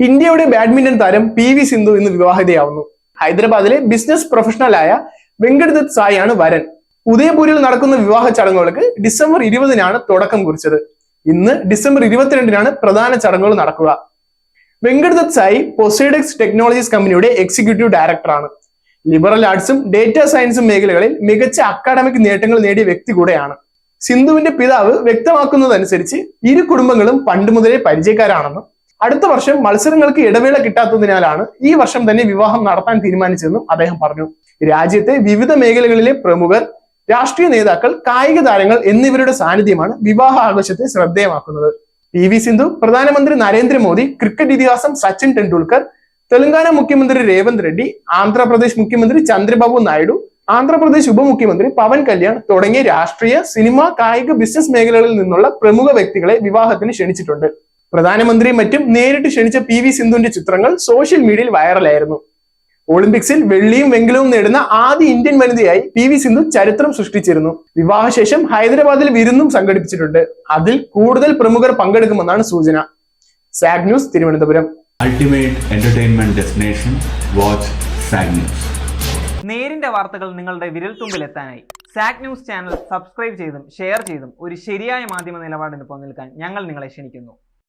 ഇന്ത്യയുടെ ബാഡ്മിന്റൺ താരം P V Sindhu ഇന്ന് വിവാഹിതയാവുന്നു. ഹൈദരാബാദിലെ ബിസിനസ് പ്രൊഫഷണലായ വെങ്കട്ദത്ത് സായി ആണ് വരൻ. ഉദയപൂരിൽ നടക്കുന്ന വിവാഹ ചടങ്ങുകൾക്ക് ഡിസംബർ ഇരുപതിനാണ് തുടക്കം കുറിച്ചത്. ഇന്ന് ഡിസംബർ ഇരുപത്തിരണ്ടിനാണ് പ്രധാന ചടങ്ങുകൾ നടക്കുക. വെങ്കടദത്ത് സായി പൊസൈഡെക്സ് ടെക്നോളജീസ് കമ്പനിയുടെ എക്സിക്യൂട്ടീവ് ഡയറക്ടറാണ് ലിബറൽ ആർട്സും ഡേറ്റാ സയൻസും മേഖലകളിൽ മികച്ച അക്കാഡമിക് നേട്ടങ്ങൾ നേടിയ വ്യക്തി കൂടെയാണ്. സിന്ധുവിന്റെ പിതാവ് വ്യക്തമാക്കുന്നതനുസരിച്ച് ഇരു കുടുംബങ്ങളും പണ്ട് മുതലേ പരിചയക്കാരാണെന്നും അടുത്ത വർഷം മത്സരങ്ങൾക്ക് ഇടവേള കിട്ടാത്തതിനാലാണ് ഈ വർഷം തന്നെ വിവാഹം നടത്താൻ തീരുമാനിച്ചതെന്നും അദ്ദേഹം പറഞ്ഞു. രാജ്യത്തെ വിവിധ മേഖലകളിലെ പ്രമുഖർ രാഷ്ട്രീയ നേതാക്കൾ കായിക താരങ്ങൾ എന്നിവരുടെ സാന്നിധ്യമാണ് വിവാഹ ആഘോഷത്തെ ശ്രദ്ധേയമാക്കുന്നത്. പി വി സിന്ധു പ്രധാനമന്ത്രി നരേന്ദ്രമോദി ക്രിക്കറ്റ് ഇതിഹാസം സച്ചിൻ ടെണ്ടുൽക്കർ തെലങ്കാന മുഖ്യമന്ത്രി രേവന്ത് റെഡ്ഡി ആന്ധ്രാപ്രദേശ് മുഖ്യമന്ത്രി ചന്ദ്രബാബു നായിഡു ആന്ധ്രാപ്രദേശ് ഉപമുഖ്യമന്ത്രി പവൻ കല്യാൺ തുടങ്ങിയ രാഷ്ട്രീയ സിനിമ കായിക ബിസിനസ് മേഖലകളിൽ നിന്നുള്ള പ്രമുഖ വ്യക്തികളെ വിവാഹത്തിന് ക്ഷണിച്ചിട്ടുണ്ട്. പ്രധാനമന്ത്രിയും മറ്റും നേരിട്ട് ക്ഷണിച്ച പി വി സിന്ധുവിന്റെ ചിത്രങ്ങൾ സോഷ്യൽ മീഡിയയിൽ വൈറലായിരുന്നു. ഒളിമ്പിക്സിൽ വെള്ളിയും വെങ്കലവും നേടുന്ന ആദ്യ ഇന്ത്യൻ വനിതയായി പി വി സിന്ധു ചരിത്രം സൃഷ്ടിച്ചിരുന്നു. വിവാഹശേഷം ഹൈദരാബാദിൽ വിരുന്നും സംഘടിപ്പിച്ചിട്ടുണ്ട്. അതിൽ കൂടുതൽ പ്രമുഖർ പങ്കെടുക്കുമെന്നാണ് സൂചന. Zag news Thiruvananthapuram. Ultimate entertainment destination watch zag news നേരിന്റെ വാർത്തകൾ നിങ്ങളുടെ വിരൽത്തുമ്പിലെത്താനായി സാഗ് ന്യൂസ് ചാനൽ സബ്സ്ക്രൈബ് ചെയ്തും ഷെയർ ചെയ്തും ഒരു ശരിയായ മാധ്യമ നിലപാടിന് നിൽക്കാൻ ഞങ്ങൾ നിങ്ങളെ ക്ഷണിക്കുന്നു.